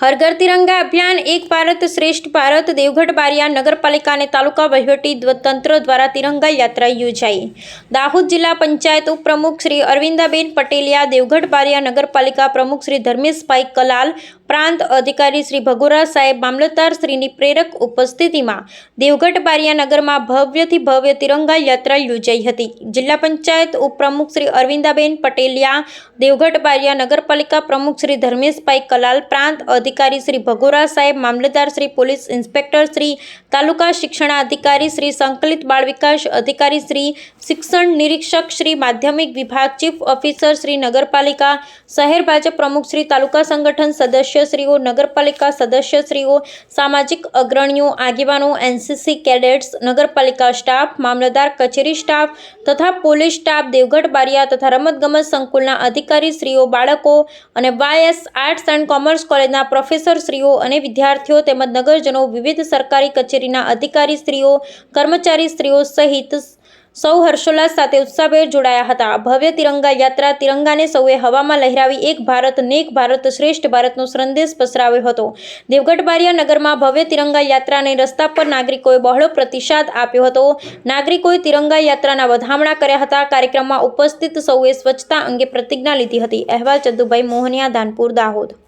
હરઘર તિરંગા અભિયાન એક ભારત શ્રેષ્ઠ ભારત દેવગઢ બારિયા નગરપાલિકા અને તાલુકા વહીવટી તંત્ર દ્વારા તિરંગા યાત્રા યોજાઈ. દાહોદ જિલ્લા પંચાયત ઉપપ્રમુખ શ્રી અરવિંદાબેન પટેલિયા દેવગઢ બારિયા નગરપાલિકા પ્રમુખ શ્રી ધર્મેશભાઈ કલાલ, પ્રાંત અધિકારી શ્રી ભગોરા સાહેબ, મામલતદાર શ્રીની પ્રેરક ઉપસ્થિતિમાં દેવગઢ બારિયા નગરમાં ભવ્યથી ભવ્ય તિરંગા યાત્રા યોજાઈ હતી. જિલ્લા પંચાયત ઉપપ્રમુખ શ્રી અરવિંદાબેન પટેલિયા દેવગઢ બારિયા નગરપાલિકા પ્રમુખ શ્રી ધર્મેશભાઈ કલાલ, પ્રાંત અધિકારી શ્રી ભગોરા સાહેબ મામલતદાર શ્રી પોલીસ ઇન્સ્પેક્ટર શ્રી તાલુકા શિક્ષણાધિકારી શ્રી સંકલિત બાળ વિકાસ અધિકારી શ્રી શિક્ષણ નિરીક્ષક શ્રી માધ્યમિક વિભાગ ચીફ ઓફિસર શ્રી નગરપાલિકા શહેર ભાજપ પ્રમુખ શ્રી તાલુકા સંગઠન સદસ્યશ્રીઓ, નગરપાલિકા સદસ્યશ્રીઓ, સામાજિક અગ્રણીઓ, આગેવાનો, એનસીસી કેડેટ્સ, નગરપાલિકા સ્ટાફ, મામલતદાર કચેરી સ્ટાફ તથા પોલીસ સ્ટાફ, દેવગઢ બારિયા તથા રમતગમત સંકુલના અધિકારીશ્રીઓ બાળકો અને વાયએસ આર્ટ્સ એન્ડ કોમર્સ કોલેજના પ્રોફેસરશ્રીઓ અને વિદ્યાર્થીઓ તેમજ નગરજનો વિવિધ સરકારી કચેરીના અધિકારીશ્રીઓ કર્મચારીશ્રીઓ સહિત સૌ હર્ષોલ્લાસ સાથે ઉત્સાહભેર જોડાયા હતા. ભવ્ય તિરંગા યાત્રા તિરંગાને સૌએ હવામાં લહેરાવી એક ભારત નેક ભારત શ્રેષ્ઠ ભારતનો સંદેશ પસરાવ્યો હતો. દેવગઢ બારિયા નગરમાં ભવ્ય તિરંગા યાત્રાને રસ્તા પર નાગરિકોએ બહોળો પ્રતિસાદ આપ્યો હતો. નાગરિકોએ તિરંગા યાત્રાના વધામણા કર્યા હતા. કાર્યક્રમમાં ઉપસ્થિત સૌએ સ્વચ્છતા અંગે પ્રતિજ્ઞા લીધી હતી. અહેવાલ ચંદુભાઈ મોહનિયા ધાનપુર દાહોદ.